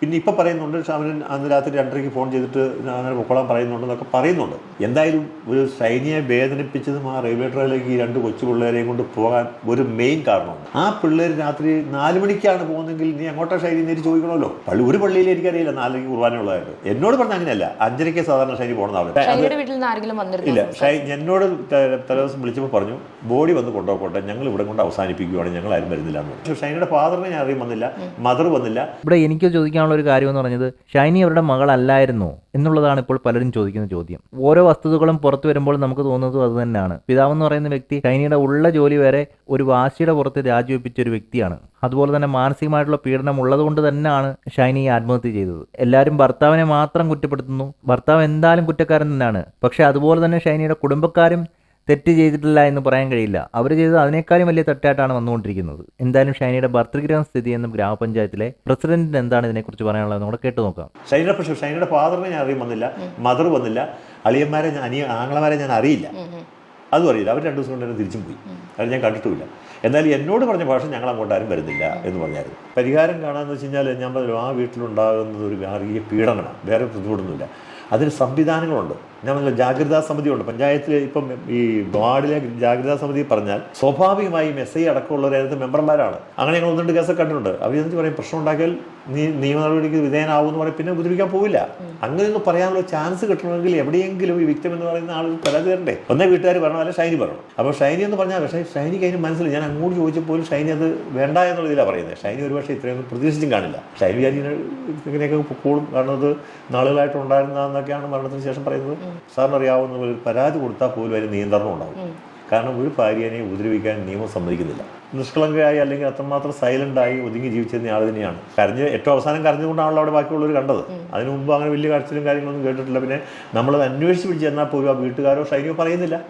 പിന്നെ ഇപ്പം പറയുന്നുണ്ട് അവൻ അന്ന് രാത്രി രണ്ടരയ്ക്ക് ഫോൺ ചെയ്തിട്ട് അങ്ങനെ പൊക്കോളാൻ പറയുന്നുണ്ടെന്നൊക്കെ പറയുന്നുണ്ട്. എന്തായാലും ഒരു സൈനിയെ വേദനിപ്പിച്ചതും ആ റെയിൽവേ ട്രാക്കിലേക്ക് ഈ രണ്ട് കൊച്ചു പിള്ളേരെയും കൊണ്ട് പോകാൻ ഒരു മെയിൻ കാരണമാണ്. ആ പിള്ളേർ രാത്രി നാല് മണിക്കാണ് പോകുന്നതെങ്കിൽ നീ അങ്ങോട്ടാ ശൈലി നേരി ചോദിക്കണമല്ലോ? പള്ളി ഒരു പള്ളിയിൽ എനിക്കറിയില്ല നാലരയ്ക്ക് കുർബാനുള്ളതായിട്ട് എന്നോട് പറഞ്ഞ അങ്ങനെയല്ല അഞ്ചരയ്ക്ക് സാധാരണ ഷൈനി പോകണം അവിടെ വീട്ടിൽ നിന്ന് ആരെങ്കിലും ഇല്ല ഷൈ എന്നോട് തലേ ദിവസം വിളിച്ചപ്പോൾ പറഞ്ഞു ബോഡി വന്ന് കൊണ്ടുപോകട്ടെ ഞങ്ങൾ ഇവിടെ കൊണ്ട് അവസാനിപ്പിക്കുകയാണ് ഞങ്ങൾ ആരും വരുന്നില്ല എന്ന് പക്ഷേ ഷൈനയുടെ ഫാദറിനെ ഞാൻ അറിയും വന്നില്ല മദർ വന്നില്ല. ഇവിടെ എനിക്ക് ചോദിക്കാനുള്ള ഒരു കാര്യം എന്ന് പറഞ്ഞത് ഷൈനി അവരുടെ മകളല്ലായിരുന്നു എന്നുള്ളതാണ് ഇപ്പോൾ പലരും ചോദിക്കുന്ന ചോദ്യം. ഓരോ വസ്തുതകളും പുറത്തു വരുമ്പോൾ നമുക്ക് തോന്നുന്നതും അത് തന്നെയാണ്. പിതാവെന്ന് പറയുന്ന വ്യക്തി ഷൈനിയുടെ ഉള്ള ജോലി വരെ ഒരു വാശിയുടെ പുറത്ത് രാജിവെപ്പിച്ച ഒരു വ്യക്തിയാണ്. അതുപോലെ തന്നെ മാനസികമായിട്ടുള്ള പീഡനം ഉള്ളതുകൊണ്ട് തന്നെയാണ് ഷൈനി ആത്മഹത്യ ചെയ്തത്. എല്ലാവരും ഭർത്താവിനെ മാത്രം കുറ്റപ്പെടുത്തുന്നു. ഭർത്താവ് എന്തായാലും കുറ്റക്കാരൻ തന്നെയാണ്. പക്ഷെ അതുപോലെ തന്നെ ഷൈനിയുടെ കുടുംബക്കാരും തെറ്റ് ചെയ്തിട്ടില്ല എന്ന് പറയാൻ കഴിയില്ല. അവർ ചെയ്തത് അതിനേക്കാളും വലിയ തെറ്റായിട്ടാണ് വന്നുകൊണ്ടിരിക്കുന്നത്. എന്തായാലും ഷൈനിയുടെ ഭർത്തൃഗ്രഹം സ്ഥിതി എന്നും ഗ്രാമപഞ്ചായത്തിലെ പ്രസിഡന്റിന് എന്താണ് ഇതിനെക്കുറിച്ച് പറയാനുള്ളത് നമ്മുടെ കേട്ടു നോക്കാം. ഷൈനയുടെ പക്ഷേ ഷൈനയുടെ ഫാദറിനെ ഞാൻ അറിയാൻ വന്നില്ല മദർ വന്നില്ല അളിയന്മാരെ ഞാൻ അനിയ ആങ്ങളമാരെ ഞാൻ അറിയില്ല. അതും അറിയില്ല. അവർ രണ്ട് ദിവസം കൊണ്ട് തന്നെ തിരിച്ചും പോയി. അത് ഞാൻ കണ്ടിട്ടുമില്ല. എന്നാൽ എന്നോട് പറഞ്ഞ ഭാഷ ഞങ്ങൾ അങ്ങോട്ട് ആരും വരുന്നില്ല എന്ന് പറഞ്ഞായിരുന്നു. പരിഹാരം കാണാമെന്ന് വെച്ച് കഴിഞ്ഞാൽ ഞാൻ പറഞ്ഞു ആ വീട്ടിലുണ്ടാകുന്നത് ഒരു ഗാർഹിക പീഡനമാണ്. വേറെ ബുദ്ധിമുട്ടൊന്നുമില്ല അതിന് സംവിധാനങ്ങളുണ്ട്. ഞാൻ പറഞ്ഞ ജാഗ്രതാ സമിതിയുണ്ട്. പഞ്ചായത്തിൽ ഇപ്പം ഈ വാർഡിലെ ജാഗ്രതാ സമിതി പറഞ്ഞാൽ സ്വാഭാവികമായും എസ് ഐ അടക്കമുള്ളവർ അതിനകത്ത് മെമ്പർമാരാണ്. അങ്ങനെ ഞങ്ങൾ ഒന്നുണ്ട് കേസൊക്കെ കണ്ടിട്ടുണ്ട്. അവർ പറയും പ്രശ്നം ഉണ്ടാക്കിയാൽ നീ നിയമ നടപടിക്ക് വിധേയനാവുമെന്ന് പറയും പിന്നെ ഉപദ്രവിക്കാൻ പോവില്ല. അങ്ങനെയൊന്നും പറയാനുള്ള ചാൻസ് കിട്ടണമെങ്കിൽ എവിടെയെങ്കിലും ഈ വിക്ടം എന്ന് പറയുന്ന ആൾ പരാതി തരണ്ടേ ഒന്നേ വീട്ടുകാർ പറയണം അല്ലെങ്കിൽ ഷൈനി പറയണം അപ്പോൾ ഷൈനി എന്ന് പറഞ്ഞാൽ പക്ഷേ ഷൈനിക്ക് അതിന് മനസ്സിലായി. ഞാൻ അങ്ങോട്ട് ചോദിച്ചപ്പോൾ ഷൈനി അത് വേണ്ട എന്നുള്ള ഇതിലാണ് പറയുന്നത്. ഷൈനി ഒരുപക്ഷെ ഇത്രയൊന്നും പ്രതീക്ഷിച്ചും കാണില്ല. ഷൈനി വിചാരിച്ച് ഇങ്ങനെയൊക്കെ കൂടും. നാളുകളായിട്ട് ഉണ്ടായിരുന്നതെന്നൊക്കെയാണ് മരണത്തിന് ശേഷം പറയുന്നത്. സാറിന് അറിയാവുന്ന ഒരു പരാതി കൊടുത്താൽ പോലും അതിന് നിയന്ത്രണം ഉണ്ടാവും കാരണം ഒരു ഭാര്യനെ ഉപദ്രവിക്കാൻ നിയമം സമ്മതിക്കുന്നില്ല. നിഷ്കളങ്കയായി അല്ലെങ്കിൽ അത്രമാത്രം സൈലന്റ് ആയി ഒതുങ്ങി ജീവിച്ചിരുന്ന ആൾ തന്നെയാണ്. കരഞ്ഞ് ഏറ്റവും അവസാനം കരഞ്ഞുകൊണ്ടാണല്ലോ അവിടെ ബാക്കിയുള്ളവർ കണ്ടത്. അതിനു മുമ്പ് അങ്ങനെ വലിയ കാഴ്ചയിലും കാര്യങ്ങളൊന്നും കേട്ടിട്ടില്ല. പിന്നെ നമ്മളത് അന്വേഷിച്ച് പിടിച്ച് ചെന്നാൽ പോലും ആ വീട്ടുകാരോ ഷൈനിയോ പറയുന്നില്ല.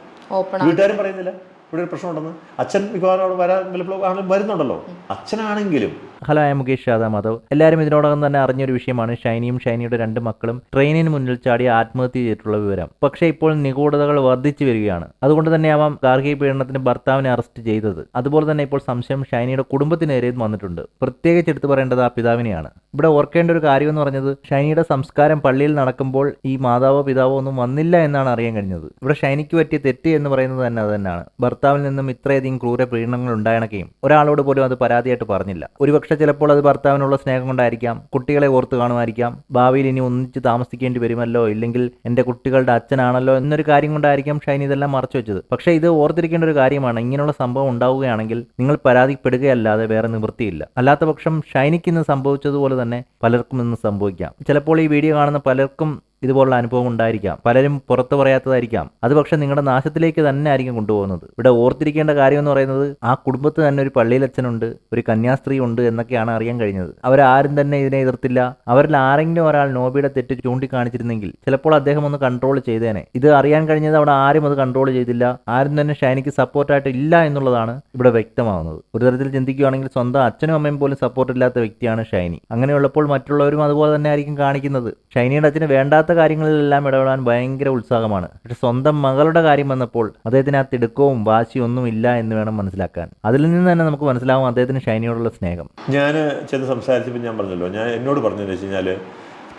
വീട്ടുകാരും പറയുന്നില്ല. ഇവിടെ ഒരു പ്രശ്നമുണ്ടെന്ന്. അച്ഛൻ മിക്കവാറും അവിടെ വരാൻ വല്ലപ്പോഴും ആണെങ്കിലും വരുന്നുണ്ടല്ലോ. അച്ഛനാണെങ്കിലും ഹലോ ഐ മുകേഷ് യാദവ് മാധവ്. എല്ലാവരും ഇതിനോടകം തന്നെ അറിഞ്ഞ ഒരു വിഷയമാണ് ഷൈനിയും ഷൈനിയുടെ രണ്ട് മക്കളും ട്രെയിനിന് മുന്നിൽ ചാടി ആത്മഹത്യ ചെയ്തിട്ടുള്ള വിവരം. പക്ഷേ ഇപ്പോൾ നിഗൂഢതകൾ വർദ്ധിച്ചു വരികയാണ്. അതുകൊണ്ട് തന്നെയാവാം ഗാർഹിക പീഡനത്തിന് ഭർത്താവിനെ അറസ്റ്റ് ചെയ്തത്. അതുപോലെ തന്നെ ഇപ്പോൾ സംശയം ഷൈനിയുടെ കുടുംബത്തിനെതിരെയും വന്നിട്ടുണ്ട്. പ്രത്യേകിച്ച് എടുത്തു പറയേണ്ടത് ആ പിതാവിനെയാണ്. ഇവിടെ ഓർക്കേണ്ട ഒരു കാര്യം എന്ന് പറഞ്ഞത് ഷൈനിയുടെ സംസ്കാരം പള്ളിയിൽ നടക്കുമ്പോൾ ഈ മാതാവോ പിതാവോ ഒന്നും വന്നില്ല എന്നാണ് അറിയാൻ കഴിഞ്ഞത്. ഇവിടെ ഷൈനിക്ക് പറ്റിയ തെറ്റ് എന്ന് പറയുന്നത് തന്നെ അത് തന്നെയാണ്. ഭർത്താവിൽ നിന്നും ഇത്രയധികം ക്രൂര പീഡനങ്ങൾ ഉണ്ടായണക്കെയും ഒരാളോട് പോലും അത് പരാതിയായിട്ട് പറഞ്ഞില്ല. ഒരുപക്ഷെ ചിലപ്പോൾ അത് ഭർത്താവിനുള്ള സ്നേഹം കൊണ്ടായിരിക്കാം കുട്ടികളെ ഓർത്ത് കാണുമായിരിക്കാം ഭാവിയിൽ ഇനി ഒന്നിച്ച് താമസിക്കേണ്ടി വരുമല്ലോ ഇല്ലെങ്കിൽ എന്റെ കുട്ടികളുടെ അച്ഛനാണല്ലോ എന്നൊരു കാര്യം കൊണ്ടായിരിക്കാം ഷൈനി ഇതെല്ലാം മറച്ചു വെച്ചത്. പക്ഷേ ഇത് ഓർത്തിരിക്കേണ്ട ഒരു കാര്യമാണ് ഇങ്ങനെയുള്ള സംഭവം ഉണ്ടാവുകയാണെങ്കിൽ നിങ്ങൾ പരാതിപ്പെടുകയല്ലാതെ വേറെ നിവൃത്തിയില്ല. അല്ലാത്ത പക്ഷം ഷൈനിക്ക് ഇന്ന് സംഭവിച്ചതുപോലെ തന്നെ പലർക്കും ഇന്ന് സംഭവിക്കാം. ചിലപ്പോൾ ഈ വീഡിയോ കാണുന്ന പലർക്കും ഇതുപോലുള്ള അനുഭവം ഉണ്ടായിരിക്കാം. പലരും പുറത്തു പറയാത്തതായിരിക്കാം. അത് പക്ഷെ നിങ്ങളുടെ നാശത്തിലേക്ക് തന്നെ ആയിരിക്കും കൊണ്ടുപോകുന്നത്. ഇവിടെ ഓർത്തിരിക്കേണ്ട കാര്യം എന്ന് പറയുന്നത് ആ കുടുംബത്തിൽ തന്നെ ഒരു പള്ളിയിലച്ഛനുണ്ട് ഒരു കന്യാസ്ത്രീ ഉണ്ട് എന്നൊക്കെയാണ് അറിയാൻ കഴിഞ്ഞത്. അവരാരും തന്നെ ഇതിനെ എതിർത്തില്ല. അവരിൽ ആരെങ്കിലും ഒരാൾ നോബിയുടെ തെറ്റ് ചൂണ്ടിക്കാണിച്ചിരുന്നെങ്കിൽ ചിലപ്പോൾ അദ്ദേഹം ഒന്ന് കൺട്രോൾ ചെയ്തേനെ. ഇത് അറിയാൻ കഴിഞ്ഞത് അവിടെ ആരും അത് കൺട്രോൾ ചെയ്തില്ല. ആരും തന്നെ ഷൈനിക്ക് സപ്പോർട്ടായിട്ട് ഇല്ല എന്നുള്ളതാണ് ഇവിടെ വ്യക്തമാവുന്നത്. ഒരു തരത്തിൽ ചിന്തിക്കുകയാണെങ്കിൽ സ്വന്തം അച്ഛനും അമ്മയും പോലും സപ്പോർട്ട് ഇല്ലാത്ത വ്യക്തിയാണ് ഷൈനി. അങ്ങനെയുള്ളപ്പോൾ മറ്റുള്ളവരും അതുപോലെ തന്നെ ആയിരിക്കും കാണിക്കുന്നത്. ഷൈനിയുടെ അച്ഛന് വേണ്ടാത്ത കാര്യങ്ങളിലെല്ലാം ഇടപെടാൻ ഭയങ്കര ഉത്സാഹമാണ്. പക്ഷെ സ്വന്തം മകളുടെ കാര്യം വന്നപ്പോൾ അദ്ദേഹത്തിന് ആ തിടുക്കവും വാശിയൊന്നും ഇല്ല എന്ന് വേണം മനസ്സിലാക്കാൻ. അതിൽ നിന്ന് തന്നെ നമുക്ക് മനസ്സിലാവും അദ്ദേഹത്തിന് ഷൈനിയോടുള്ള സ്നേഹം. ഞാൻ ചെന്ന് സംസാരിച്ചപ്പോൾ ഞാൻ പറഞ്ഞല്ലോ ഞാൻ എന്നോട് പറഞ്ഞതെന്ന് വെച്ച് കഴിഞ്ഞാൽ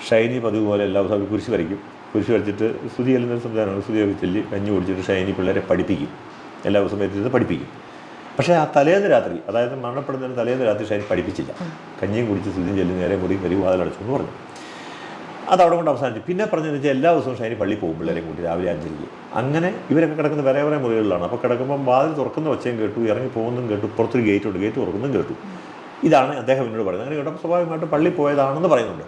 ഷൈനി പതിവ് പോലെ എല്ലാ ദിവസവും കുരിശ് വരയ്ക്കും. കുരിശ് വരച്ചിട്ട് സ്തുതി ചെല്ലുന്ന സംവിധാനമാണ്. സ്തുതിയൊക്കെ ചൊല്ലി കഞ്ഞി കുടിച്ചിട്ട് ഷൈനി പിള്ളേരെ പഠിപ്പിക്കും. എല്ലാ ദിവസവും എത്തിയത് പഠിപ്പിക്കും. പക്ഷേ ആ തലേന്ന് രാത്രി അതായത് മരണപ്പെടുന്നതിന് തലേന്ന് രാത്രി ഷൈനി പഠിപ്പിച്ചില്ല. കഞ്ഞിയും കുടിച്ച് സ്തുതിയും ചെല്ലി നേരെ മുറി കരി വാതിലടച്ചു എന്ന് പറഞ്ഞു. അത് അവിടെ കൊണ്ട് അവസാനിച്ചു. പിന്നെ പറഞ്ഞതെന്ന് വെച്ചാൽ എല്ലാ ദിവസവും ഷൈനി പള്ളി പോകും പിള്ളേരെ കൂട്ടി രാവിലെ അഞ്ചരയ്ക്ക് അങ്ങനെ ഇവരൊക്കെ കിടക്കുന്ന വേറെ വേറെ മുറികളിലാണ്. അപ്പോൾ കിടക്കുമ്പോൾ വാതിൽ തുറക്കുന്ന ഒച്ചയും കേട്ടു ഇറങ്ങി പോകുന്നതും കേട്ടു പുറത്തൊരു ഗേറ്റ് ഉണ്ട് ഗേറ്റ് തുറക്കുന്നതും കേട്ടു. ഇതാണ് അദ്ദേഹം എന്നോട് പറയുന്നത് അങ്ങനെ കേട്ടപ്പോൾ സ്വാഭാവികമായിട്ട് പള്ളി പോയതാണെന്ന് പറയുന്നുണ്ട്.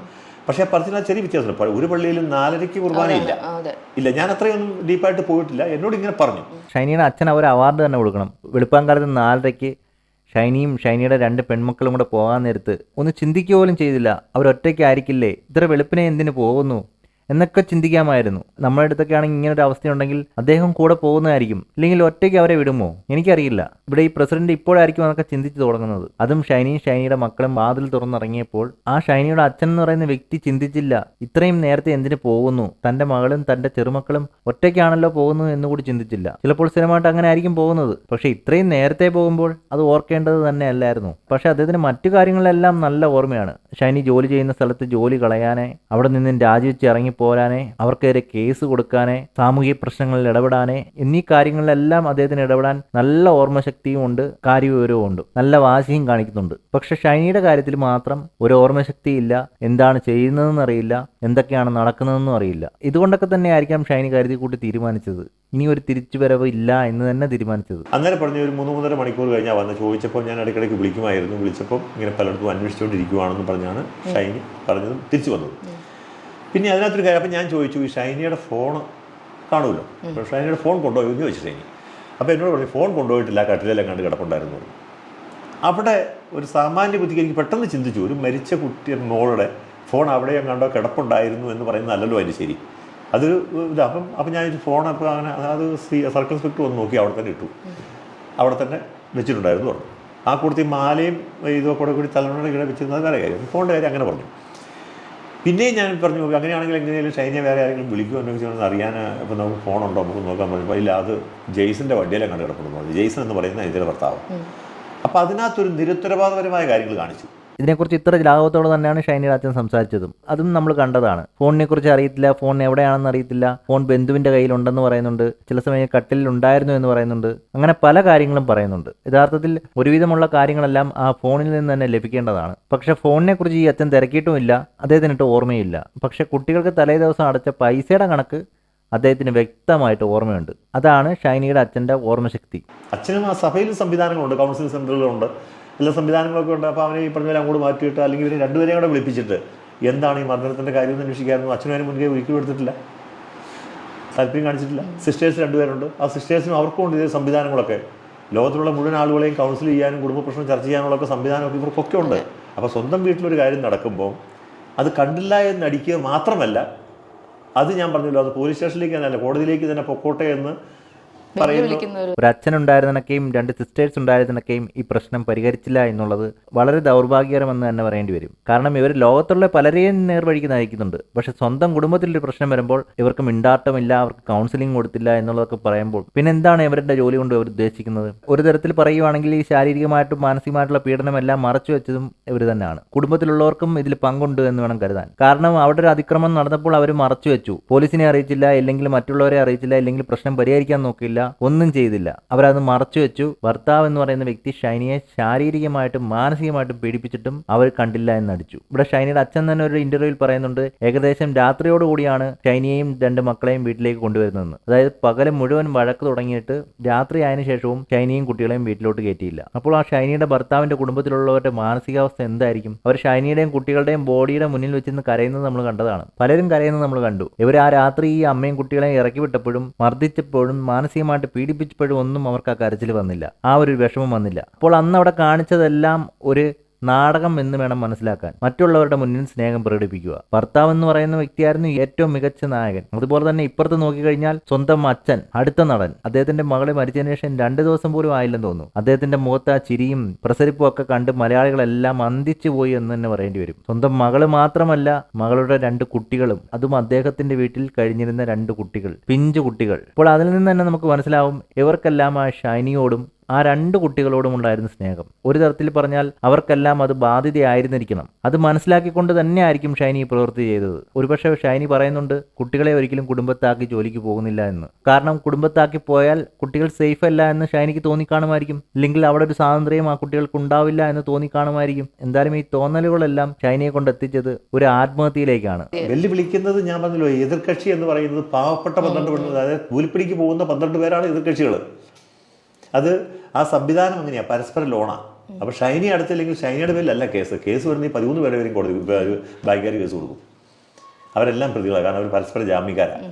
പക്ഷേ പറഞ്ഞാൽ ചെറിയ വ്യത്യാസമുണ്ട്. ഒരു പള്ളിയിലും നാലരയ്ക്ക് കുർബാനയില്ല അതെ ഇല്ല ഞാൻ അത്രയൊന്നും ഡീപ്പായിട്ട് പോയിട്ടില്ല. എന്നോട് ഇങ്ങനെ പറഞ്ഞു. ഷൈനിയുടെ അച്ഛൻ അവർ അവാർഡ് തന്നെ കൊടുക്കണം. വെളുപ്പാങ്കാലത്ത് നാലരയ്ക്ക് ഷൈനിയും ഷൈനിയുടെ രണ്ട് പെൺമക്കളും കൂടെ പോകാൻ നേരത്ത് ഒന്ന് ചിന്തിക്കുക പോലും ചെയ്തില്ല. അവരൊറ്റയ്ക്കായിരിക്കില്ലേ? ഇത്ര വെളുപ്പിനെ എന്തിനു പോകുന്നു? എന്നൊക്കെ ചിന്തിക്കാമായിരുന്നു. നമ്മുടെ അടുത്തൊക്കെ ആണെങ്കിൽ ഇങ്ങനെ ഒരു അവസ്ഥയുണ്ടെങ്കിൽ അദ്ദേഹം കൂടെ പോകുന്നതായിരിക്കും. ഇല്ലെങ്കിൽ ഒറ്റയ്ക്ക് അവരെ വിടുമോ? എനിക്കറിയില്ല. ഇവിടെ ഈ പ്രസിഡന്റ് ഇപ്പോഴായിരിക്കും അതൊക്കെ ചിന്തിച്ചു തുടങ്ങുന്നത്. അതും ഷൈനിയും ഷൈനിയുടെ മക്കളും വാതിൽ തുറന്നിറങ്ങിയപ്പോൾ ആ ഷൈനിയുടെ അച്ഛൻ എന്ന് പറയുന്ന വ്യക്തി ചിന്തിച്ചില്ല. ഇത്രയും നേരത്തെ എന്തിനു പോകുന്നു? തന്റെ മകളും തന്റെ ചെറുമക്കളും ഒറ്റയ്ക്കാണല്ലോ പോകുന്നത് എന്നുകൂടി ചിന്തിച്ചില്ല. ചിലപ്പോൾ സ്ഥിരമായിട്ട് അങ്ങനെ ആയിരിക്കും പോകുന്നത്. പക്ഷേ ഇത്രയും നേരത്തെ പോകുമ്പോൾ അത് ഓർക്കേണ്ടത് തന്നെ അല്ലായിരുന്നു പക്ഷേ അദ്ദേഹത്തിന് മറ്റു കാര്യങ്ങളിലെല്ലാം നല്ല ഓർമ്മയാണ്. ഷൈനി ജോലി ചെയ്യുന്ന സ്ഥലത്ത് ജോലി കളയാനേ അവിടെ നിന്നും രാജിവെച്ച് ഇറങ്ങിപ്പോരാനേ അവർക്കെതിരെ കേസ് കൊടുക്കാനേ സാമൂഹിക പ്രശ്നങ്ങളിൽ ഇടപെടാനേ എന്നീ കാര്യങ്ങളിലെല്ലാം അദ്ദേഹത്തിന് ഇടപെടാൻ നല്ല ഓർമ്മശക്തിയും ഉണ്ട് കാര്യവിവരവും ഉണ്ട്. നല്ല വാശിയും കാണിക്കുന്നുണ്ട്. പക്ഷെ ഷൈനിയുടെ കാര്യത്തിൽ മാത്രം ഒരു ഓർമ്മശക്തി ഇല്ല. എന്താണ് ചെയ്യുന്നതെന്ന് അറിയില്ല. എന്തൊക്കെയാണ് നടക്കുന്നതെന്നും അറിയില്ല. ഇതുകൊണ്ടൊക്കെ തന്നെ ആയിരിക്കാം ഷൈനി കരുതി കൂട്ടി തീരുമാനിച്ചത്. ഇനി ഒരു തിരിച്ചുവരവ് ഇല്ല എന്ന് തന്നെ തീരുമാനിച്ചത്. അങ്ങനെ പറഞ്ഞ ഒരു മൂന്ന് മൂന്നര മണിക്കൂർ കഴിഞ്ഞാൽ വന്ന് ചോദിച്ചപ്പോൾ ഞാൻ ഇടയ്ക്കിടയ്ക്ക് വിളിക്കുമായിരുന്നു. വിളിച്ചപ്പോൾ ഇങ്ങനെ പലയിടത്തും അന്വേഷിച്ചുകൊണ്ടിരിക്കുവാണെന്ന് പറഞ്ഞാണ് ഷൈനി പറഞ്ഞതും തിരിച്ചു വന്നത്. പിന്നെ അതിനകത്തൊരു കാര്യം അപ്പം ഞാൻ ചോദിച്ചു ഈ ഷൈനിയുടെ ഫോൺ കാണുമല്ലോ? അപ്പോൾ ഷൈനിയുടെ ഫോൺ കൊണ്ടുപോയി എന്ന് ചോദിച്ചു ഷൈനി. അപ്പോൾ എന്നോട് പറഞ്ഞു ഫോൺ കൊണ്ടുപോയിട്ടില്ല കട്ടിലെല്ലാം കണ്ട് കിടപ്പുണ്ടായിരുന്നു. അവിടെ ഒരു സാമാന്യ ബുദ്ധിക്ക് എനിക്ക് പെട്ടെന്ന് ചിന്തിച്ചു ഒരു മരിച്ച കുട്ടിയ മോളുടെ ഫോൺ അവിടെ കണ്ടോ കിടപ്പുണ്ടായിരുന്നു എന്ന് പറയുന്നത് അല്ലല്ലോ അതിന് ശരി. അതൊരു ഇത് അപ്പം അപ്പം ഞാൻ ഫോൺ അപ്പോൾ അങ്ങനെ അത് സർക്കിൾ സ്പെക്ട് വന്ന് നോക്കി അവിടെ തന്നെ ഇട്ടു. അവിടെ തന്നെ വെച്ചിട്ടുണ്ടായിരുന്നു പറഞ്ഞു. ആ കൂടുതൽ മാലയും ഇതൊക്കെ കൂടെ കൂടി തലമുറയുടെ ഇവിടെ വെച്ചിരുന്നത് വേറെ കാര്യം. ഫോണിന്റെ കാര്യം അങ്ങനെ പറഞ്ഞു. പിന്നെയും ഞാൻ പറഞ്ഞു അങ്ങനെയാണെങ്കിൽ എങ്ങനെയാലും ഷൈനെ വേറെ ആരെങ്കിലും വിളിക്കുമോ എന്നൊക്കെ ചെയ്യണമെന്ന് അറിയാൻ ഇപ്പം നമുക്ക് ഫോണുണ്ടോ നമുക്ക് നോക്കാൻ പറഞ്ഞു. ഇല്ല അത് ജെയ്സന്റെ വണ്ടിയിലെ കണ്ട് കിടപ്പുണ്ടെന്ന് ജെയ്സൺ എന്ന് പറയുന്ന ഇതിന്റെ ഭർത്താവ്. അപ്പോൾ അതിനകത്തൊരു നിരുത്തരവാദപരമായ കാര്യങ്ങൾ കാണിച്ചു. ഇതിനെക്കുറിച്ച് ഇത്ര ലാഘവത്തോടെ തന്നെയാണ് ഷൈനിയുടെ അച്ഛൻ സംസാരിച്ചതും. അതും നമ്മൾ കണ്ടതാണ്. ഫോണിനെ കുറിച്ച് അറിയത്തില്ല ഫോൺ എവിടെയാണെന്ന് അറിയത്തില്ല ഫോൺ ബന്ധുവിന്റെ കയ്യിലുണ്ടെന്ന് പറയുന്നുണ്ട് ചില സമയം കട്ടിലിൽ ഉണ്ടായിരുന്നു എന്ന് പറയുന്നുണ്ട് അങ്ങനെ പല കാര്യങ്ങളും പറയുന്നുണ്ട്. യഥാർത്ഥത്തിൽ ഒരുവിധമുള്ള കാര്യങ്ങളെല്ലാം ആ ഫോണിൽ നിന്ന് തന്നെ ലഭിക്കേണ്ടതാണ്. പക്ഷെ ഫോണിനെ കുറിച്ച് ഈ അച്ഛൻ തിരക്കിയിട്ടുമില്ല അദ്ദേഹത്തിനിട്ട് ഓർമ്മയില്ല. പക്ഷെ കുട്ടികൾക്ക് തലേ ദിവസം അടച്ച പൈസയുടെ കണക്ക് അദ്ദേഹത്തിന് വ്യക്തമായിട്ട് ഓർമ്മയുണ്ട്. അതാണ് ഷൈനിയുടെ അച്ഛന്റെ ഓർമ്മശക്തി. അച്ഛനും ആ സഭയിൽ സംവിധാനങ്ങളുണ്ട് കൗൺസിലിംഗ് സെന്ററുകളുണ്ട്. എല്ലാ സംവിധാനങ്ങളൊക്കെ ഉണ്ട്. അപ്പോൾ അവനെ ഈ പറഞ്ഞ പോലെ അങ്ങോട്ട് മാറ്റിയിട്ട് അല്ലെങ്കിൽ ഇവരെ രണ്ടുപേരെയും കൂടെ വിളിപ്പിച്ചിട്ട് എന്താണ് ഈ മർദ്ദനത്തിന്റെ കാര്യം എന്ന് അന്വേഷിക്കായിരുന്നു. അച്ഛനും മുൻകൈ ഒരിക്കലും എടുത്തിട്ടില്ല താല്പര്യം കാണിച്ചിട്ടില്ല. സിസ്റ്റേഴ്സ് രണ്ടുപേരുണ്ട്. ആ സിസ്റ്റേഴ്സിനും അവർക്കും ഉണ്ട് ഇതേ സംവിധാനങ്ങളൊക്കെ. ലോകത്തിലുള്ള മുഴുവൻ ആളുകളെയും കൗൺസിൽ ചെയ്യാനും കുടുംബ പ്രശ്നം ചർച്ച ചെയ്യാനുള്ളൊക്കെ സംവിധാനമൊക്കെ ഇവർക്കൊക്കെ ഉണ്ട്. അപ്പോൾ സ്വന്തം വീട്ടിലൊരു കാര്യം നടക്കുമ്പോൾ അത് കണ്ടില്ല എന്ന് അടിക്കുക മാത്രമല്ല അത് ഞാൻ പറഞ്ഞല്ലോ അത് പോലീസ് സ്റ്റേഷനിലേക്ക് തന്നെ അല്ല കോടതിയിലേക്ക് തന്നെ പൊക്കോട്ടെ എന്ന് പറയുന്നു. ഒരു ഒരു അച്ഛൻ രണ്ട് സിസ്റ്റേഴ്സ് ഉണ്ടായിരുന്നൊക്കെയും ഈ പ്രശ്നം പരിഹരിച്ചില്ല എന്നുള്ളത് വളരെ ദൗർഭാഗ്യകരമെന്ന് തന്നെ പറയേണ്ടി വരും. കാരണം ഇവർ ലോകത്തുള്ള പലരെയും നേർവഴിക്ക് നയിക്കുന്നുണ്ട് പക്ഷെ സ്വന്തം കുടുംബത്തിലൊരു പ്രശ്നം വരുമ്പോൾ ഇവർക്ക് മിണ്ടാട്ടമില്ല അവർക്ക് കൗൺസിലിംഗ് കൊടുത്തില്ല എന്നുള്ളതൊക്കെ പറയുമ്പോൾ പിന്നെ എന്താണ് ഇവരുടെ ജോലി കൊണ്ട് ഇവർ ഉദ്ദേശിക്കുന്നത്? ഒരു തരത്തിൽ പറയുവാണെങ്കിൽ ഈ ശാരീരികമായിട്ടും മാനസികമായിട്ടുള്ള പീഡനമെല്ലാം മറച്ചു വെച്ചതും ഇവർ തന്നെയാണ്. കുടുംബത്തിലുള്ളവർക്കും ഇതിൽ പങ്കുണ്ട് എന്ന് വേണം കരുതാൻ. കാരണം അവിടെ ഒരു അതിക്രമം നടന്നപ്പോൾ അവർ മറച്ചു വെച്ചു. പോലീസിനെ അറിയിച്ചില്ല അല്ലെങ്കിൽ മറ്റുള്ളവരെ അറിയിച്ചില്ല അല്ലെങ്കിൽ പ്രശ്നം പരിഹരിക്കാൻ നോക്കിയില്ല ഒന്നും ചെയ്തില്ല. അവരത് മറച്ചു വെച്ചു. ഭർത്താവ് എന്ന് പറയുന്ന വ്യക്തി ഷൈനിയെ ശാരീരികമായിട്ടും മാനസികമായിട്ടും പീഡിപ്പിച്ചിട്ടും അവർ കണ്ടില്ല എന്നടിച്ചു ഇവിടെ ഷൈനിയുടെ അച്ഛൻ തന്നെ ഒരു ഇന്റർവ്യൂവിൽ പറയുന്നുണ്ട് ഏകദേശം രാത്രിയോടുകൂടിയാണ് ഷൈനിയെയും രണ്ട് മക്കളെയും വീട്ടിലേക്ക് കൊണ്ടുവരുന്നതെന്ന്. അതായത് പകൽ മുഴുവൻ വഴക്ക് തുടങ്ങിയിട്ട് രാത്രി ആയതിനു ശേഷവും ഷൈനിയും കുട്ടികളെയും വീട്ടിലോട്ട് കയറ്റിയില്ല. അപ്പോൾ ആ ഷൈനിയുടെ ഭർത്താവിന്റെ കുടുംബത്തിലുള്ളവരുടെ മാനസികാവസ്ഥ എന്തായിരിക്കും? അവർ ഷൈനിയുടെയും കുട്ടികളുടെയും ബോഡിയുടെ മുന്നിൽ വെച്ചിരുന്ന് കരയുന്നത് നമ്മൾ കണ്ടതാണ്. പലരും കരയുന്നത് നമ്മൾ കണ്ടു. ഇവർ ആ രാത്രി ഈ അമ്മയും കുട്ടികളെയും ഇറക്കി വിട്ടപ്പോഴും മർദ്ദിച്ചപ്പോഴും മാനസികമായിട്ട് പീഡിപ്പിച്ചപ്പോഴും ഒന്നും അവർക്ക് ആ കരച്ചിൽ വന്നില്ല. ആ ഒരു വിഷമം വന്നില്ല. അപ്പോൾ അന്ന് അവിടെ കാണിച്ചതെല്ലാം ഒരു നാടകം എന്ന് വേണം മനസ്സിലാക്കാൻ. മറ്റുള്ളവരുടെ മുന്നിൽ സ്നേഹം പ്രകടിപ്പിക്കുക. ഭർത്താവ് എന്ന് പറയുന്ന വ്യക്തിയായിരുന്നു ഏറ്റവും മികച്ച നായകൻ. അതുപോലെ തന്നെ ഇപ്പുറത്ത് നോക്കിക്കഴിഞ്ഞാൽ സ്വന്തം അച്ഛൻ അടുത്ത നടൻ. അദ്ദേഹത്തിന്റെ മകളെ മരിച്ചതിന് ശേഷം രണ്ട് ദിവസം പോലും ആയില്ലെന്ന് തോന്നുന്നു. അദ്ദേഹത്തിന്റെ മുഖത്ത് ആ ചിരിയും പ്രസരിപ്പും ഒക്കെ കണ്ട് മലയാളികളെല്ലാം അന്തിച്ചു പോയി എന്ന് തന്നെ പറയേണ്ടി വരും. സ്വന്തം മകൾ മാത്രമല്ല മകളുടെ രണ്ട് കുട്ടികളും അതും അദ്ദേഹത്തിന്റെ വീട്ടിൽ കഴിഞ്ഞിരുന്ന രണ്ട് കുട്ടികൾ പിഞ്ചു കുട്ടികൾ. അപ്പോൾ അതിൽ നിന്ന് തന്നെ നമുക്ക് മനസ്സിലാവും ഇവർക്കെല്ലാം ആ ഷൈനിയോടും ആ രണ്ട് കുട്ടികളോടും ഉണ്ടായിരുന്ന സ്നേഹം. ഒരു തരത്തിൽ പറഞ്ഞാൽ അവർക്കെല്ലാം അത് ബാധ്യതയായിരുന്നിരിക്കണം. അത് മനസ്സിലാക്കിക്കൊണ്ട് തന്നെ ആയിരിക്കും ഷൈനി പ്രവൃത്തി ചെയ്തത്. ഒരുപക്ഷെ ഷൈനി പറയുന്നുണ്ട് കുട്ടികളെ ഒരിക്കലും കുടുംബത്താക്കി ജോലിക്ക് പോകുന്നില്ല എന്ന്. കാരണം കുടുംബത്താക്കി പോയാൽ കുട്ടികൾ സേഫ് അല്ല എന്ന് ഷൈനിക്ക് തോന്നിക്കാണുമായിരിക്കും. ഇല്ലെങ്കിൽ അവിടെ ഒരു സ്വാതന്ത്ര്യം ആ കുട്ടികൾക്ക് ഉണ്ടാവില്ല എന്ന് തോന്നിക്കാണുമായിരിക്കും. എന്തായാലും ഈ തോന്നലുകളെല്ലാം ഷൈനിയെ കൊണ്ട് എത്തിച്ചത് ഒരു ആത്മഹത്യയിലേക്കാണ്. വെല്ലുവിളിക്കുന്നത് ഞാൻ പറഞ്ഞല്ലോ എതിർകക്ഷി എന്ന് പറയുന്നത് പാവപ്പെട്ട പന്ത്രണ്ട് പെണ്ണ് അതായത് കൂലിപ്പണിക്ക് പോകുന്ന പന്ത്രണ്ട് പേരാണ് എതിർകക്ഷികൾ അത് ആ സംവിധാനം അങ്ങനെയാണ് പരസ്പര ലോണാണ് അപ്പോൾ ഷൈനി അടുത്തില്ലെങ്കിൽ ഷൈനിയുടെ പേരിലല്ല കേസ്. കേസ് വരുന്ന ഈ പതിമൂന്ന് പേരെ വരെയും കോടതി ബാങ്കുകാർ കേസ് കൊടുക്കും. അവരെല്ലാം പ്രതികളാണ് കാരണം അവർ പരസ്പര ജാമ്യക്കാരാണ്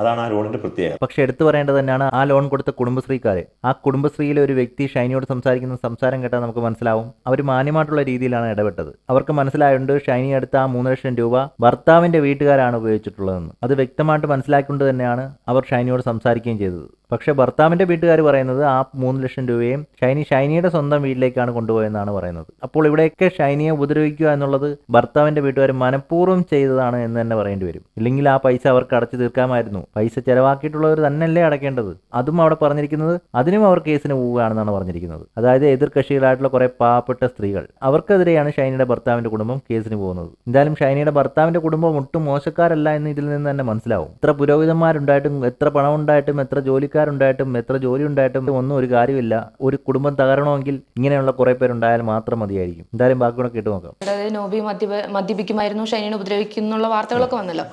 അതാണ് ആ ലോണിന്റെ പ്രത്യേകത. പക്ഷെ എടുത്തു പറയേണ്ടത് തന്നെയാണ് ആ ലോൺ കൊടുത്ത കുടുംബശ്രീക്കാരെ. ആ കുടുംബശ്രീയിലെ ഒരു വ്യക്തി ഷൈനിയോട് സംസാരിക്കുന്ന സംസാരം കേട്ടാൽ നമുക്ക് മനസ്സിലാവും. അവർ മാന്യമായിട്ടുള്ള രീതിയിലാണ് ഇടപെട്ടത്. അവർക്ക് മനസ്സിലായുണ്ട് ഷൈനി അടുത്ത ആ മൂന്ന് ലക്ഷം രൂപ ഭർത്താവിന്റെ വീട്ടുകാരാണ് ഉപയോഗിച്ചിട്ടുള്ളതെന്ന്. അത് വ്യക്തമായിട്ട് മനസ്സിലാക്കിക്കൊണ്ട് തന്നെയാണ് അവർ ഷൈനിയോട് സംസാരിക്കുകയും ചെയ്തത്. പക്ഷേ ഭർത്താവിന്റെ വീട്ടുകാർ പറയുന്നത് ആ മൂന്ന് ലക്ഷം രൂപയും ഷൈനി ഷൈനിയുടെ സ്വന്തം വീട്ടിലേക്കാണ് കൊണ്ടുപോയെന്നാണ് പറയുന്നത്. അപ്പോൾ ഇവിടെയൊക്കെ ഷൈനിയെ ഉപദ്രവിക്കുക എന്നുള്ളത് ഭർത്താവിന്റെ വീട്ടുകാർ മനഃപൂർവം ചെയ്തതാണ് എന്ന് തന്നെ പറയേണ്ടി വരും. ഇല്ലെങ്കിൽ ആ പൈസ അവർക്ക് അടച്ചു തീർക്കാമായിരുന്നു. പൈസ ചെലവാക്കിയിട്ടുള്ളവർ തന്നെയല്ലേ അടക്കേണ്ടത്? അതും അവിടെ പറഞ്ഞിരിക്കുന്നത് അതിനും അവർ കേസിന് പോവുകയാണെന്നാണ് പറഞ്ഞിരിക്കുന്നത്. അതായത് എതിർ കക്ഷികളായിട്ടുള്ള കുറെ പാവപ്പെട്ട സ്ത്രീകൾ. അവർക്കെതിരെയാണ് ഷൈനിയുടെ ഭർത്താവിന്റെ കുടുംബം കേസിന് പോകുന്നത്. എന്തായാലും ഷൈനിയുടെ ഭർത്താവിന്റെ കുടുംബം ഒട്ടും മോശക്കാരല്ല എന്ന് ഇതിൽ നിന്ന് തന്നെ മനസ്സിലാവും. എത്ര പുരോഹിതന്മാരുണ്ടായിട്ടും എത്ര പണമുണ്ടായിട്ടും എത്ര എത്ര ജോലിക്കാരുണ്ടായിട്ടും എത്ര ജോലി ഉണ്ടായിട്ടും ഒന്നും ഒരു കാര്യമില്ല. ഒരു കുടുംബം തകരണമെങ്കിൽ ഇങ്ങനെയുള്ള കുറെ പേരുണ്ടായാൽ മാത്രം മതിയായിരിക്കും. എന്തായാലും ബാക്കി കൂടെ കേട്ട് നോക്കാം. അതായത് നോബി മദ്യപ മദ്യപിക്കുമായിരുന്നു ഷൈനിനെ ഉപദ്രവിക്കുന്നുള്ള വാർത്തകളൊക്കെ വന്നല്ലോ.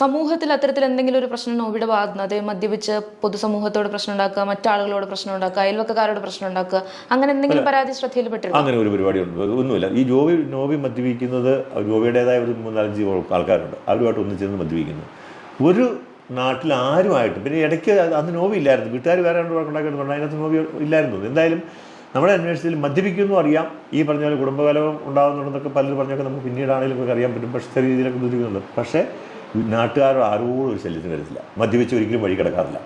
സമൂഹത്തിൽ അത്തരത്തിൽ എന്തെങ്കിലും ഒരു പ്രശ്നം നോബിയുടെ ഭാഗത്തുനിന്ന് അത് മദ്യപിച്ച് പൊതുസമൂഹത്തോട് പ്രശ്നം ഉണ്ടാക്കുക മറ്റാളുകളോട് പ്രശ്നം ഉണ്ടാക്കുക അയൽവക്കക്കാരോട് പ്രശ്നം ഉണ്ടാക്കുക അങ്ങനെ എന്തെങ്കിലും പരാതി ശ്രദ്ധയിൽപ്പെട്ടിരുന്നു അങ്ങനെ ഒരു പരിപാടി ഉണ്ട് ഒന്നുമില്ല. ഈ ജോബി നോബി മദ്യപിക്കുന്നത് ജോബിയുടേതായ ഒരു മൂന്നാലഞ്ച് ആൾക്കാരുണ്ട്. അവരുമായിട്ട് ഒന്നിച്ചിരുന്ന് മദ്യപിക്കുന്നു. ഒരു നാട്ടിൽ ആരുമായിട്ടും പിന്നെ ഇടയ്ക്ക് അന്ന് നോവില്ലായിരുന്നു വീട്ടുകാർ വേറെ ഉണ്ടാക്കിയിട്ടുണ്ട് അതിനകത്ത് നോവി ഇല്ലായിരുന്നു. എന്തായാലും നമ്മുടെ അന്വേഷണത്തിൽ മദ്യപിക്കുന്നു അറിയാം. ഈ പറഞ്ഞ പോലെ കുടുംബകലവും ഉണ്ടാകുന്നുണ്ടെന്നൊക്കെ പലരും പറഞ്ഞൊക്കെ നമുക്ക് പിന്നീടാണെങ്കിലും ഒക്കെ അറിയാൻ പറ്റും. പക്ഷേ ചെറിയ രീതിയിലൊക്കെ ബുദ്ധിമുട്ടുണ്ട്. പക്ഷേ നാട്ടുകാരോ ആരോടും ഒരു ശല്യത്തിന് വരത്തില്ല. മദ്യപിച്ച് ഒരിക്കലും വഴി കിടക്കാറില്ല.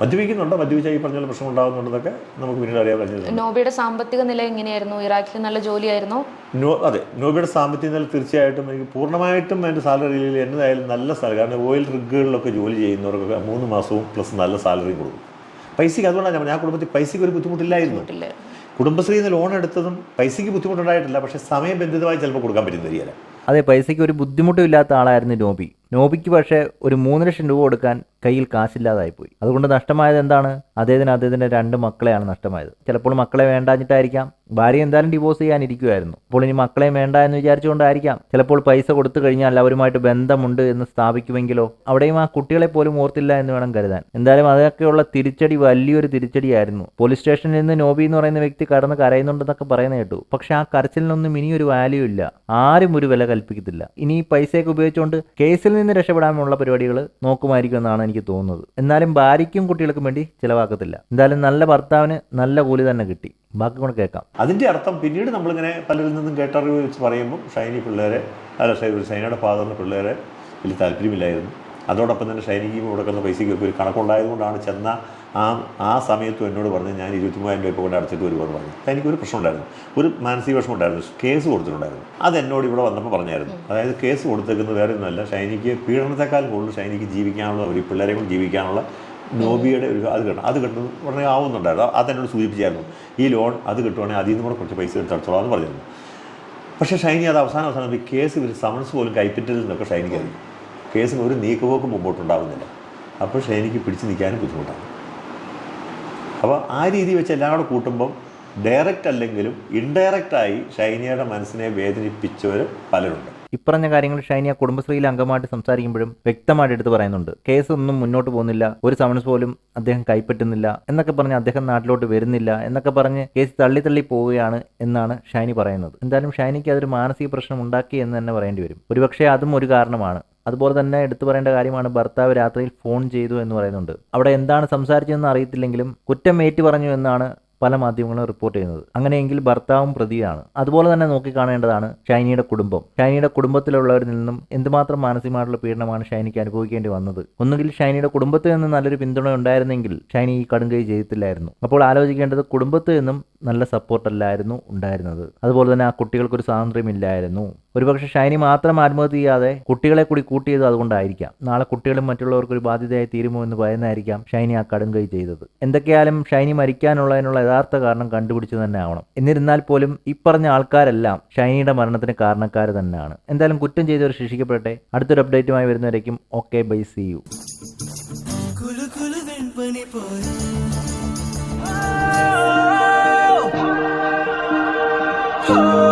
മദ്യപിക്കുന്നുണ്ടോ? മദ്യപിച്ചാൽ ഈ പറഞ്ഞ പ്രശ്നം ഉണ്ടാകുന്നുണ്ടെന്നൊക്കെ നമുക്ക് പിന്നീട് അറിയാൻ കഴിഞ്ഞത്. നോബിയുടെ സാമ്പത്തിക നില എങ്ങനെയായിരുന്നു? ഇറാഖിൽ നല്ല ജോലിയായിരുന്നു? നോ അതെ നോബിയുടെ സാമ്പത്തിക നില തീർച്ചയായിട്ടും എനിക്ക് പൂർണമായിട്ടും എന്റെ സാലറിയിൽ എന്നതായാലും നല്ല സാലറി കാരണം ഓയിൽ റിഗുകളിലൊക്കെ ജോലി ചെയ്യുന്നവർക്കൊക്കെ മൂന്ന് മാസവും പ്ലസ് നല്ല സാലറി കൊടുക്കും. പൈസയ്ക്ക് അതുകൊണ്ടാണ് ഞാൻ ആ കുടുംബത്തിൽ പൈസയ്ക്ക് ഒരു ബുദ്ധിമുട്ടില്ലായിരുന്നു. കുടുംബശ്രീയിൽ നിന്ന് ലോൺ എടുത്തതും പൈസയ്ക്ക് ബുദ്ധിമുട്ടുണ്ടായിട്ടില്ല പക്ഷേ സമയബന്ധിതമായി ചിലപ്പോൾ കൊടുക്കാൻ പറ്റുന്ന വരികയില്ല അതെ പൈസയ്ക്ക് ഒരു ബുദ്ധിമുട്ടും ഇല്ലാത്ത ആളായിരുന്നു നോബി. നോബിക്ക് പക്ഷേ ഒരു മൂന്ന് ലക്ഷം രൂപ കൊടുക്കാൻ കയ്യിൽ കാശില്ലാതായിപ്പോയി. അതുകൊണ്ട് നഷ്ടമായത് എന്താണ്? അദ്ദേഹത്തിന് അദ്ദേഹത്തിന്റെ രണ്ട് മക്കളെയാണ് നഷ്ടമായത്. ചിലപ്പോൾ മക്കളെ വേണ്ടാഞ്ഞിട്ടായിരിക്കാം. ഭാര്യ എന്തായാലും ഡിവോഴ്സ് ചെയ്യാനിരിക്കുമായിരുന്നു അപ്പോൾ ഇനി മക്കളെ വേണ്ട എന്ന് വിചാരിച്ചുകൊണ്ടായിരിക്കാം. ചിലപ്പോൾ പൈസ കൊടുത്തു കഴിഞ്ഞാൽ അവരുമായിട്ട് ബന്ധമുണ്ട് എന്ന് സ്ഥാപിക്കുമെങ്കിലോ അവിടെയും ആ കുട്ടികളെ പോലും ഓർത്തില്ല എന്ന് വേണം കരുതാൻ. എന്തായാലും അതൊക്കെയുള്ള തിരിച്ചടി വലിയൊരു തിരിച്ചടിയായിരുന്നു. പോലീസ് സ്റ്റേഷനിൽ നിന്ന് നോബി എന്ന് പറയുന്ന വ്യക്തി കടന്ന് കരയുന്നുണ്ടെന്നൊക്കെ പറയുന്ന കേട്ടു. പക്ഷെ ആ കരച്ചിലിനൊന്നും ഇനിയൊരു വാല്യൂ ഇല്ല. ആരും ഒരു വില കൽപ്പിക്കത്തില്ല. ഇനി ഈ പൈസയൊക്കെ ഉപയോഗിച്ചുകൊണ്ട് കേസിൽ നിന്ന് രക്ഷപ്പെടാനുള്ള പരിപാടികൾ നോക്കുമായിരിക്കും എന്നാണ് എനിക്ക് തോന്നുന്നത്. എന്നാലും ഭാര്യയ്ക്കും കുട്ടികൾക്കും വേണ്ടി ചിലവാക്കത്തില്ല. എന്തായാലും നല്ല ഭർത്താവിന് നല്ല കൂലി തന്നെ കിട്ടി. ബാക്കി കൂടെ കേൾക്കാം. അതിന്റെ അർത്ഥം പിന്നീട് നമ്മളിങ്ങനെ പലരിൽ നിന്നും കേട്ടറിവ് വെച്ച് പറയുമ്പോൾ ഷൈനി പിള്ളേരെ അല്ല ഷൈനയുടെ ഫാദറിന് പിള്ളേരെ വലിയ താല്പര്യമില്ലായിരുന്നു. അതോടൊപ്പം തന്നെ ഷൈനിക്ക് കൊടുക്കുന്ന പൈസയ്ക്ക് ഒരു കണക്കുണ്ടായതുകൊണ്ടാണ് ചെന്ന ആ ആ സമയത്തും എന്നോട് പറഞ്ഞ് ഞാൻ ഇരുപത്തി മൂവായിരം രൂപ കൊണ്ട് അടച്ചിട്ട് വരുമെന്ന് പറഞ്ഞു. എനിക്ക് ഒരു പ്രശ്നം ഉണ്ടായിരുന്നു ഒരു മാനസിക വിഷമം ഉണ്ടായിരുന്നു കേസ് കൊടുത്തിട്ടുണ്ടായിരുന്നു. അത് എന്നോട് ഇവിടെ വന്നപ്പോൾ പറഞ്ഞായിരുന്നു. അതായത് കേസ് കൊടുത്തേക്കുന്നത് വേറെ ഒന്നുമല്ല. ഷൈനിക്ക് പീഡനത്തെക്കാൾ കൂടുതൽ ഷൈനിക്ക് ജീവിക്കാനുള്ള ഒരു പിള്ളേരെ കൊണ്ട് ജീവിക്കാനുള്ള നോബിയുടെ ഒരു അത് കിട്ടണം. അത് കിട്ടുന്നത് ഉടനെ ആവുന്നുണ്ടായിരുന്നു. അതെന്നോട് സൂചിപ്പിച്ചായിരുന്നു. ഈ ലോൺ അത് കിട്ടുവാണെങ്കിൽ അതിൽ നിന്ന് കൂടെ കുറച്ച് പൈസ എടുത്ത് എന്ന് പറഞ്ഞിരുന്നു. പക്ഷേ ഷൈനി അത് അവസാനം അവസാനം ഈ കേസ് ഇവർ സമൻസ് പോലും കൈപ്പറ്റരുത് എന്നൊക്കെ ഷൈനിക്ക് കേസിന് ഒരു നീക്കുപോക്ക് മുമ്പോട്ടുണ്ടാകുന്നില്ല അപ്പോൾ ഷൈനിക്ക് പിടിച്ചു നിൽക്കാനും ബുദ്ധിമുട്ടാണ്. അപ്പോൾ ആ രീതി വെച്ച് എല്ലാം കൂടെ കൂട്ടുമ്പം ഡയറക്റ്റ് അല്ലെങ്കിലും ഇൻഡയറക്റ്റായി ഷൈനിയുടെ മനസ്സിനെ വേദനിപ്പിച്ചവർ പലരുണ്ട്. ഇപ്പറഞ്ഞ കാര്യങ്ങൾ ഷൈനിയ ആ കുടുംബശ്രീയിൽ അംഗമായിട്ട് സംസാരിക്കുമ്പോഴും വ്യക്തമായിട്ട് എടുത്തു പറയുന്നുണ്ട്. കേസ് ഒന്നും മുന്നോട്ട് പോകുന്നില്ല. ഒരു സമൻസ് പോലും അദ്ദേഹം കൈപ്പറ്റുന്നില്ല എന്നൊക്കെ പറഞ്ഞ് അദ്ദേഹം നാട്ടിലോട്ട് വരുന്നില്ല എന്നൊക്കെ പറഞ്ഞ് കേസ് തള്ളി തള്ളി പോവുകയാണ് എന്നാണ് ഷൈനി പറയുന്നത്. എന്തായാലും ഷൈനിക്ക് അതൊരു മാനസിക പ്രശ്നം ഉണ്ടാക്കി എന്ന് തന്നെ പറയേണ്ടി വരും. ഒരുപക്ഷെ അതും ഒരു കാരണമാണ്. അതുപോലെ തന്നെ എടുത്തു പറയേണ്ട കാര്യമാണ് ഭർത്താവ് രാത്രിയിൽ ഫോൺ ചെയ്തു എന്ന് പറയുന്നുണ്ട്. അവിടെ എന്താണ് സംസാരിച്ചതെന്ന് അറിയത്തില്ലെങ്കിലും കുറ്റം ഏറ്റു പറഞ്ഞു എന്നാണ് പല മാധ്യമങ്ങളും റിപ്പോർട്ട് ചെയ്യുന്നത്. അങ്ങനെയെങ്കിൽ ഭർത്താവും പ്രതിയാണ്. അതുപോലെ തന്നെ നോക്കിക്കാണേണ്ടതാണ് ഷൈനിയുടെ കുടുംബം. ഷൈനിയുടെ കുടുംബത്തിലുള്ളവരിൽ നിന്നും എന്തുമാത്രം മാനസികമായിട്ടുള്ള പീഡനമാണ് ഷൈനിക്ക് അനുഭവിക്കേണ്ടി വന്നത്? ഒന്നുകിൽ ഷൈനിയുടെ കുടുംബത്തിൽ നിന്ന് നല്ലൊരു പിന്തുണ ഉണ്ടായിരുന്നെങ്കിൽ ഷൈനി ഈ കടുങ്കൈ ചെയ്യത്തില്ലായിരുന്നു അപ്പോൾ ആലോചിക്കേണ്ടത് കുടുംബത്തിൽ നിന്നും നല്ല സപ്പോർട്ടല്ലായിരുന്നു ഉണ്ടായിരുന്നത്. അതുപോലെ തന്നെ ആ കുട്ടികൾക്കൊരു സ്വാതന്ത്ര്യമില്ലായിരുന്നു ഒരുപക്ഷെ ഷൈനി മാത്രം ആത്മഹത്യ ചെയ്യാതെ കുട്ടികളെ കൂടി കൂട്ടിയത് അതുകൊണ്ടായിരിക്കാം. നാളെ കുട്ടികളും മറ്റുള്ളവർക്ക് ഒരു ബാധ്യതയായി തീരുമോ എന്ന് ഭയന്നായിരിക്കാം ഷൈനി ആ കടുങ്കൈ ചെയ്തത്. എന്തൊക്കെയായാലും ഷൈനി മരിക്കാനുള്ളതിനുള്ള യഥാർത്ഥ കാരണം കണ്ടുപിടിച്ചു തന്നെ ആവണം എന്നിരുന്നാൽ പോലും ഇപ്പറഞ്ഞ ആൾക്കാരെല്ലാം ഷൈനിയുടെ മരണത്തിന് കാരണക്കാർ തന്നെയാണ്. എന്തായാലും കുറ്റം ചെയ്തവർ ശിക്ഷിക്കപ്പെടട്ടെ. അടുത്തൊരു അപ്ഡേറ്റുമായി വരുന്നവരേക്കും okay bye see you Oh!